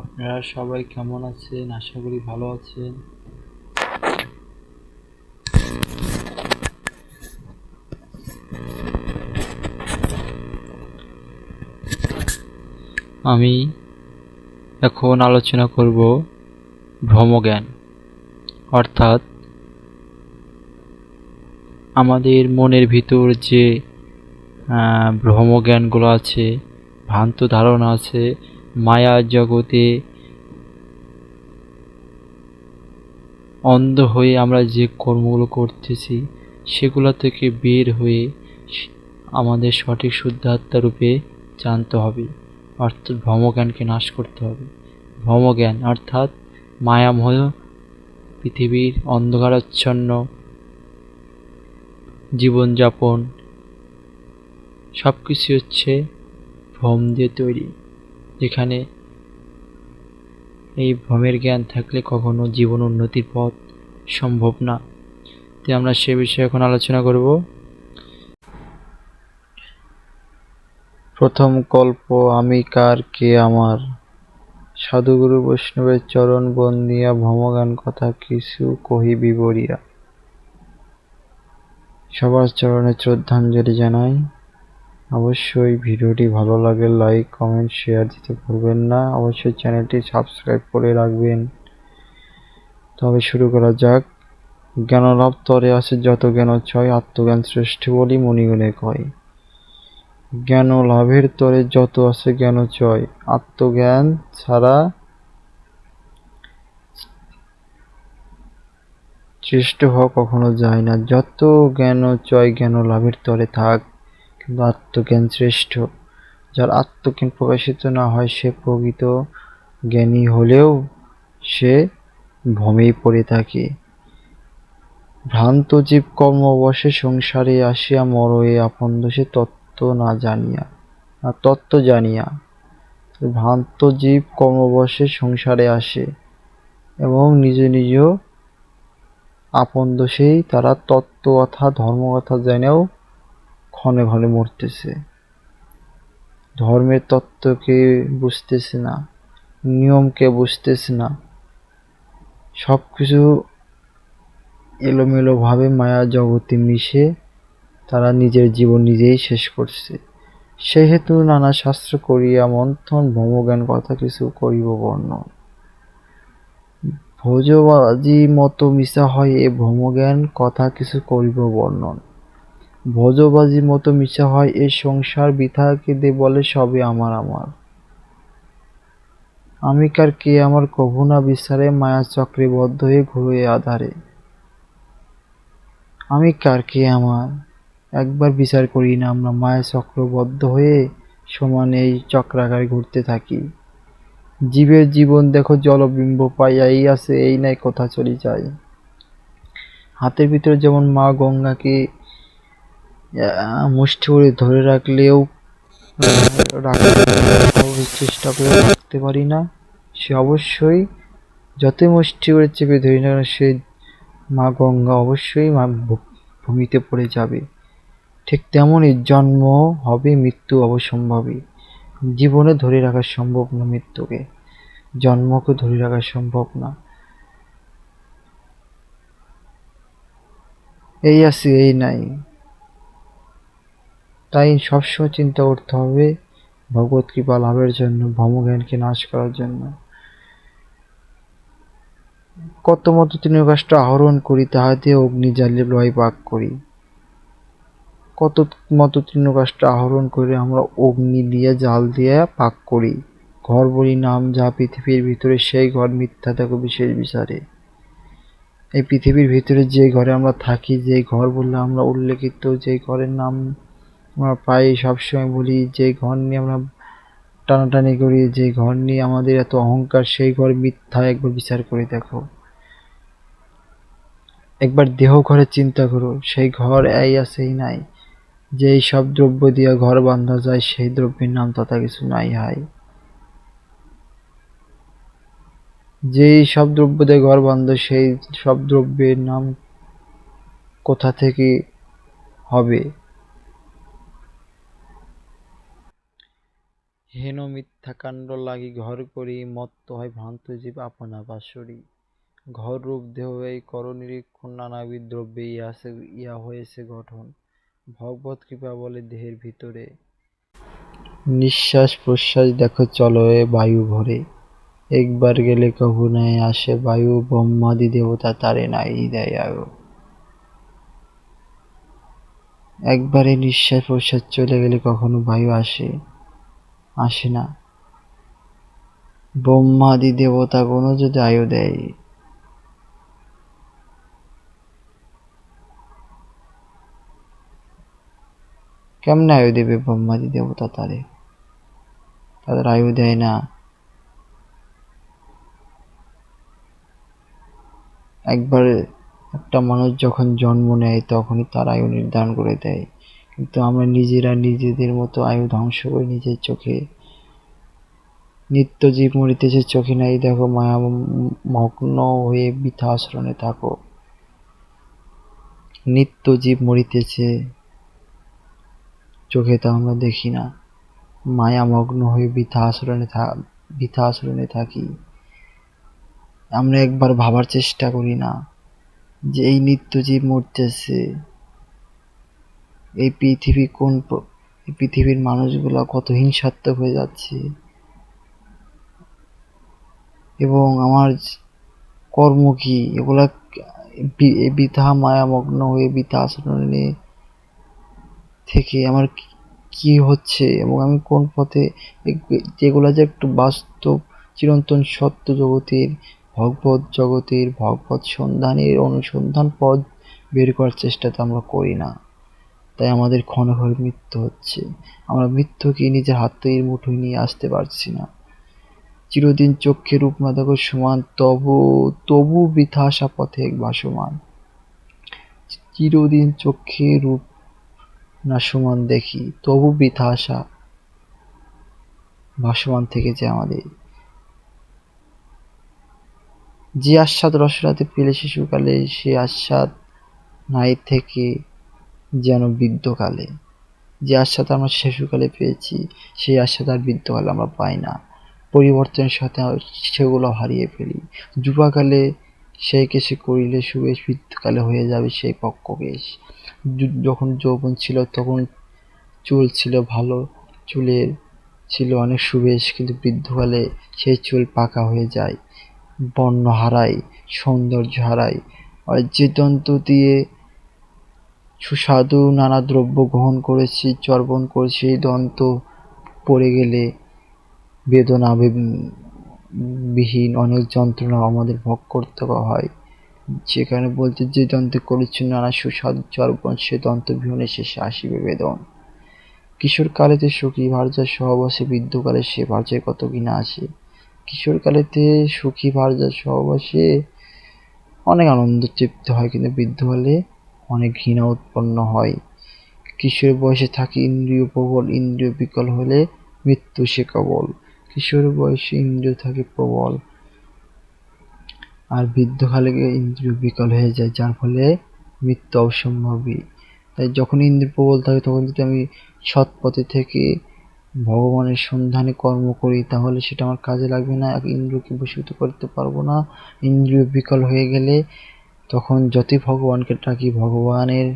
আপনারা সবাই কেমন আছেন? আশা করি ভালো আছেন। আমি এখন আলোচনা করব ভ্রমজ্ঞান। অর্থাৎ আমাদের মনের ভিতর যে ভ্রমজ্ঞানগুলো আছে, ভ্রান্ত ধারণা আছে মায়া জগতে অন্ধ হয়ে আমরা যে কর্মগুলো করতেছি, সেগুলো থেকে বের হয়ে আমাদের সঠিক শুদ্ধাত্মা রূপে জানতে হবে। অর্থাৎ ভ্রমজ্ঞানকে নাশ করতে হবে। ভ্রমজ্ঞান অর্থাৎ মায়াময় পৃথিবীর অন্ধকারাচ্ছন্ন জীবনযাপন সব কিছু হচ্ছে ভ্রম দিয়ে তৈরি। যেখানে এই ভ্রমের জ্ঞান থাকলে কখনো জীবন উন্নতির পথ সম্ভব না। তো আমরা সে বিষয়ে এখন আলোচনা করব। প্রথম কল্প, আমি কার কে আমার? সাধুগুরু বৈষ্ণবের চরণ বন্দিয়া, ভ্রমগান কথা কিছু কহি বিবরিয়া। সবার চরণে শ্রদ্ধাঞ্জলি জানাই। অবশ্যই ভিডিওটি ভালো লাগে লাইক কমেন্ট শেয়ার দিতে ভুলবেন না। অবশ্যই চ্যানেলটি সাবস্ক্রাইব করে রাখবেন। তবে শুরু করা যাক। জ্ঞানলাভ তরে আছে যত জ্ঞান ছয় আত্মজ্ঞান শ্রেষ্ঠ বলি মণিগুণে কয়। জ্ঞান লাভের তরে যত আছে জ্ঞান চয় আত্মজ্ঞান ছাড়া শ্রেষ্ঠ হওয়া কখনো যায় না। যত জ্ঞান চয় জ্ঞান লাভের তরে থাক। কিন্তু আত্মজ্ঞান শ্রেষ্ঠ। যার আত্মজ্ঞান প্রকাশিত না হয়, সে প্রকৃত জ্ঞানী হলেও সে ভ্রমেই পড়ে থাকে। ভ্রান্ত জীব কর্মবশে সংসারে আসিয়া মরয়ে আপন দোষে তত্ত্ব না জানিয়া, না তত্ত্ব জানিয়া ভ্রান্ত জীব কর্মবশে সংসারে আসে এবং নিজ নিজ আপন দোষেই তারা তত্ত্ব কথা ধর্ম কথা জেনেও ক্ষণে ক্ষণে মরতেছে। ধর্মের তত্ত্বকে বুঝতেছে না নিয়মকে বুঝতেছে না। সব কিছু এলোমেলোভাবে মায়া জগতে মিশে তারা নিজের জীবন নিজেই শেষ করছে। সেহেতু নানা শাস্ত্র করিয়া মন্থন ভ্রমজ্ঞান কথা কিছু করিব বর্ণন ভোজবাজি মতো মিশা হয় এ ভ্রমজ্ঞান কথা কিছু করিব বর্ণন। ভোজবাজি মতো মিশা হয়, এ সংসার বৃথা কেঁদে বলে সবে আমার আমার। আমি কার কে আমার কভু না বিচারে, মায়া চক্রে বদ্ধ হয়ে ঘুরে আধারে। আমি কার কে আমার? একবার বিচার করি না আমরা, মায়া চক্রবদ্ধ হয়ে সমান এই চক্রাকারে ঘুরতে থাকি। জীবের জীবন দেখো জলবিম্ব পাইয়া এই আছে, এই নাই, কথা চলি যায়। হাতের ভিতরে যেমন মা গঙ্গাকে আহ, মুষ্টি করে ধরে রাখলেও চেষ্টা করে রাখতে পারি না। সে অবশ্যই যতই মুষ্টি করে চেপে ধরি না সে মা গঙ্গা অবশ্যই মা ভূমিতে পড়ে যাবে। ঠিক তেমনই জন্ম হবে মৃত্যু অবসম্ভাবী। জীবনে ধরে রাখা সম্ভব না মৃত্যুকে। জন্মকে ধরে রাখা সম্ভব না। এই আছে এই নাই। তাই সবসময় চিন্তা করতে হবে ভগবত কৃপা লাভের জন্য, ভ্রমজ্ঞানকে নাশ করার জন্য। কত মতো তৃণকাষ্ঠ আহরণ করি, তাহাতে অগ্নি জ্বালিয়ে লয় পাক করি। কত মতো তৃণকাষ্ঠ আহরণ করে আমরা অগ্নি দিয়ে, জাল দিয়ে পাক করি। ঘর বলি নাম, যা পৃথিবীর ভিতরে, সেই ঘর মিথ্যা থাকো বিশেষ বিচারে। এই পৃথিবীর ভিতরে যে ঘরে আমরা থাকি, যে ঘর বললে আমরা উল্লেখিত, যে ঘরের নাম আমরা প্রায় সবসময় বলি যে ঘর নিয়ে আমরা টানাটানি করি, যে ঘর নিয়ে আমাদের এত অহংকার, সেই ঘর মিথ্যা একবার বিচার করে দেখো। একবার দেহ ঘরে চিন্তা করো, সেই ঘর এই আছে এই নাই। যেই সব দ্রব্য দিয়ে ঘর বাঁধা যায়, সেই দ্রব্যের নাম তথা কিছু নাই হাই যেই সব দ্রব্য দিয়ে ঘর বান্ধ সেই সব দ্রব্যের নাম কোথা থেকে হবে? হেন মিথ্যাকাণ্ড লাগি ঘর করি, মত্ত হয় ভ্রান্ত জীব আপনা বাসরি। ঘর রূপ দেহ এই কর নিরীক্ষণ, নানাবিধ দ্রব্যে ইহা ইয়া হয়েছে গঠন। ভগবত কৃপা বলে দেহের ভিতরে। নিঃশ্বাস প্রশ্বাস দেখো চলো এ বায়ু ভরে। একবার গেলে কভু নাই আসে বায়ু, ব্রহ্মাদি দেবতা তারে নাই দেয় আয়ু। একবারে নিঃশ্বাস প্রশ্বাস চলে গেলে কখনো বায়ু আসে। আসে না। ব্রহ্মাদি দেবতা কোনো যদি আয়ু দেয়। কেমনে আয়ু দেবে ব্রহ্মাদি দেবতা তারে তাদের আয়ু দেয় না। একবার একটা মানুষ যখন জন্ম নেয়, তখনই তার আয়ু নির্ধারণ করে দেয়। কিন্তু আমরা নিজেরা নিজেদের মতো আয়ু ধ্বংস করে নিজের চোখে। নিত্য জীব মরিতেছে চোখে নাই, দেখো মায়া মগ্ন হয়ে বৃথা আশ্রণে থাকো। নিত্য জীব মরিতেছে চোখে তা আমরা দেখি না, মায়া মগ্ন হয়ে বৃথা আশ্রণে বৃথা আশ্রণে থাকি। আমরা একবার ভাবার চেষ্টা করি না যে এই নিত্য জীব মরতেছে। এই পৃথিবী কোন পৃথিবীর মানুষগুলো কত হিংসাত্মক হয়ে যাচ্ছে। এবং আমার কর্ম কি? এগুলা বৃথা মায়ামগ্ন হয়ে, বৃথা আচরণে থেকে আমার কি হচ্ছে? এবং আমি কোন পথে যেগুলো যে একটু বাস্তব, চিরন্তন সত্য জগতের, ভগবত জগতের, ভগবত সন্ধানের অনুসন্ধান পথ বের করার চেষ্টা তো আমরা করি না। তাই আমাদের ক্ষণ ঘরে মৃত্যু হচ্ছে। আমরা মৃত্যুকে নিজের হাত তৈরির মুঠোয় নিয়ে আসতে পারছি না। চিরদিন চক্ষে রূপ না দেখো সমান, তবু তবু বৃথা আসা পথে এক ভাসমান। চিরদিন চক্ষে রূপ না সমান দেখি, তবু বৃথা আসা ভাসমান থেকেছে আমাদের। যে আস্বাদ রসরাতে পেলে শিশুকালে, সে আস্বাদ নাই থেকে যেন বৃদ্ধকালে। যে আস্বাদ আমরা শিশুকালে পেয়েছি, সেই আস্বাদ আর বৃদ্ধকালে আমরা পাই না। পরিবর্তনের সাথে সেগুলো হারিয়ে ফেলি। যুবাকালে সেই কেসে করিলে সুবেশ বৃদ্ধকালে হয়ে যাবে সেই পক্ষ বেশ যখন যৌবন ছিল তখন চুল ছিল ভালো, চুলের ছিল অনেক সুবেশ, কিন্তু বৃদ্ধকালে সেই চুল পাকা হয়ে যায়। বর্ণ হারায়, সৌন্দর্য হারায়। আর যে দন্ত দিয়ে সুস্বাদু নানা দ্রব্য গ্রহণ করেছি, চর্বণ করেছি দন্ত পড়ে গেলে বেদনা বিহীন অনেক যন্ত্রণা আমাদের ভোগ করতে হয়। যেখানে বলতে যে দন্তে করেছি নানা সুস্বাদু চর্বণ, সে দন্ত বিহনে শেষে আসিবে বেদন। কিশোর কালেতে সুখী, ভার্যার সহবাসে বৃদ্ধকালে সে ভার্যায় কত কিনা আসে। কিশোর কালেতে সুখী, ভার্যার সহবাসে অনেক আনন্দ তৃপ্ত হয়, কিন্তু বৃদ্ধ হলে অনেক ঘৃণা উৎপন্ন হয়। কিশোর বয়সে থাকি ইন্দ্রিয় প্রবল, ইন্দ্রিয় বিকল হলে মৃত্যু সে কবল। কিশোর বয়সে ইন্দ্রিয় থাকে প্রবল। আর বৃদ্ধকালে ইন্দ্রিয় বিকল হয়ে যায়, যার ফলে মৃত্যু অসম্ভবই। তাই যখন ইন্দ্রিয় প্রবল থাকে, তখন যদি আমি সৎ পথে থেকে ভগবানের সন্ধানে কর্ম করি, তাহলে সেটা আমার কাজে লাগবে না। ইন্দ্রকে বসীভূত করতে পারব না। ইন্দ্রিয় বিকল হয়ে গেলে তখন যতই ভগবানকে ডাকি, ভগবানের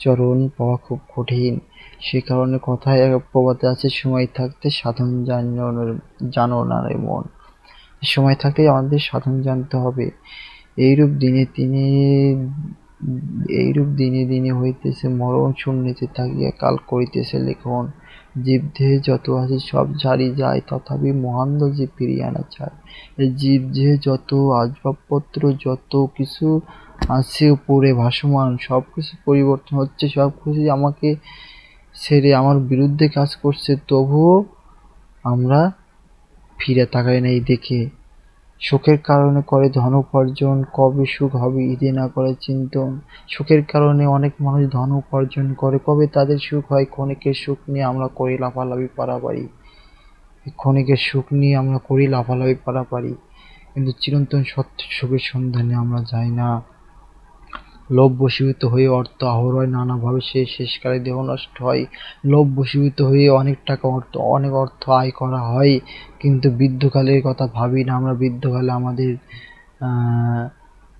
চরণ পাওয়া খুব কঠিন। সে কারণে কথায় প্রবাদে আছে, সময় থাকতে সাধন জানো না রে মন। সময় থাকতেই আমাদের সাধন জানতে হবে। এইরূপ দিনে দিনে এইরূপ দিনে দিনে হইতেছে, মরণ শূন্যতে থাকিয়া কাল করিতেছে লেখন। জীব দেহে যত আছে সব ঝাড়ি যায়, তথাপি মহান্দ যে ফিরিয়ে আনা চায় জীব দেহে যত আসবাবপত্র, যত কিছু আছে উপরে ভাসমান সব কিছু পরিবর্তন হচ্ছে সব কিছু আমাকে ছেড়ে আমার বিরুদ্ধে কাজ করছে। তবুও আমরা ফিরে তাকাই নাই দেখে। সুখের কারণে করে ধন উপার্জন, কবে সুখ হবে ঈদে না করে চিন্তন। সুখের কারণে অনেক মানুষ ধন উপার্জন করে, কবে তাদের সুখ হয় ক্ষণিকের সুখ নিয়ে আমরা করি লাফালাফি পারাপারি। ক্ষণিকের সুখ নিয়ে আমরা করি লাফালাফি পারাপারি। কিন্তু চিরন্তন সত্য সুখের সন্ধানে আমরা যাই না। লোভ বশীভূত হয়ে অর্থ আহর হয় নানাভাবে সে শেষকালে দেহ নষ্ট হয়। লোভ বশীভূত হয়ে অনেক টাকা অর্থ, অনেক অর্থ আয় করা হয়। কিন্তু বৃদ্ধকালের কথা ভাবি না, আমরা বৃদ্ধকালে আমাদের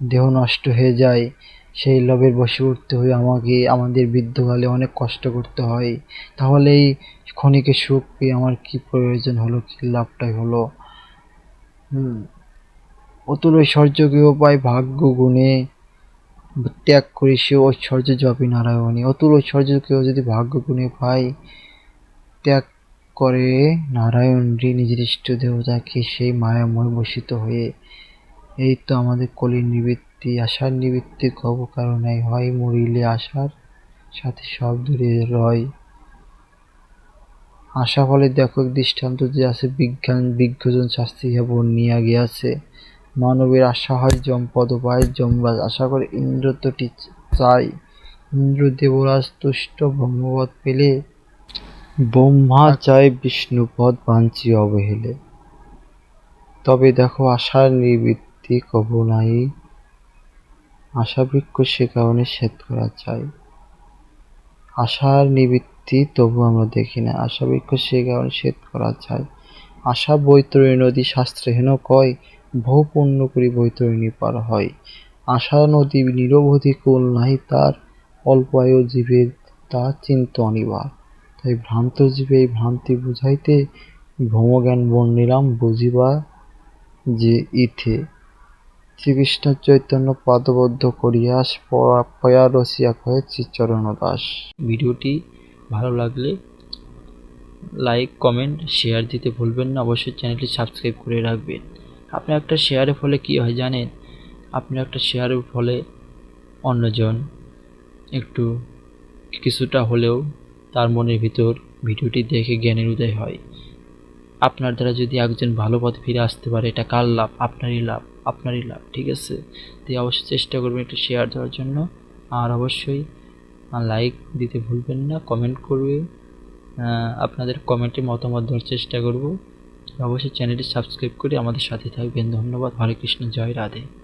দেহ নষ্ট হয়ে যায়। সেই লোভের বশীভূত হয়ে আমাকে, আমাদের বৃদ্ধকালে অনেক কষ্ট করতে হয়। তাহলে এই ক্ষণিকের সুখ পেয়ে আমার কি প্রয়োজন হলো, কি লাভটাই হলো? অতুল ঐশ্বর্যকেও পায় ভাগ্য গুণে ত্যাগ করি সে ঐশ্বর্য জপি নারায়ণী অতুল ঐশ্বর্যকেও যদি ভাগ্য গুণে পায় ত্যাগ করে নারায়ণী নিজের ইষ্ট দেবতাকে সেই মায়াময় বসিত হয়ে, এই তো আমাদের কলির নিবৃত্তি। আশার নিবৃত্তি কব, কারণে হয় মরিলে আশার সাথে সব দূরে রয়। আশা ফলে দেখো দৃষ্টান্ত যে আছে, বিজ্ঞান বিজ্ঞজন শাস্তি শাস্ত্রী বর্ণিয়া গিয়াছে। মানবের আশা হয় জমপদ পায় যমরাজ। আশা করে ইন্দ্র তোটি চাই। ইন্দ্র দেবরাজ তুষ্ট ব্রহ্মপদ পেলে, ব্রহ্মা চায় বিষ্ণুপদ বাঞ্চি অবহেলে। তবে দেখো আশার নিবৃত্তি কব নাই আশা বৃক্ষ সে কারণে শ্বেত করা চাই। আশার নিবৃত্তি তবু আমরা দেখি না আশা বৃক্ষ সে কারণে শ্বেত করা চাই। আশা বৈতরণী নদী শাস্ত্রে হেন কয় পুণ্য করি বৈতরণী পার হয়। আশা নদী নিরবধি কোল নাই তার অল্প আয়ু জীবের তা চিন্ত অনিবার। তাই ভ্রান্ত জীবে এই ভ্রান্তি বুঝাইতে ভ্রমজ্ঞান বর্ণিলাম বুঝিবা যে ইথে শ্রীকৃষ্ণ চৈতন্য পদবদ্ধ করিয়া পয়া রসিয়া কয়ে শ্রীচরণ দাস। ভিডিওটি ভালো লাগলে লাইক, কমেন্ট, শেয়ার দিতে ভুলবেন না। অবশ্যই চ্যানেলটি সাবস্ক্রাইব করে রাখবেন। আপনার একটা শেয়ারের ফলে কী হয় জানেন? আপনি একটা শেয়ারের ফলে অন্যজন একটু কিছুটা হলেও তার মনের ভিতর ভিডিওটি দেখে জ্ঞানের উদয় হয়। আপনার দ্বারা যদি একজন ভালো পথে ফিরে আসতে পারে, এটা কার লাভ? আপনারই লাভ আপনারই লাভ, ঠিক আছে? তাই অবশ্যই চেষ্টা করবেন একটু শেয়ার দেওয়ার জন্য। আর অবশ্যই লাইক দিতে ভুলবেন না কমেন্ট করবে। আপনাদের কমেন্টে মতামত দেওয়ার চেষ্টা করব। অবশ্যই চ্যানেলটি সাবস্ক্রাইব করে আমাদের সাথে থাকবেন। ধন্যবাদ। হরে কৃষ্ণ। জয় রাধে।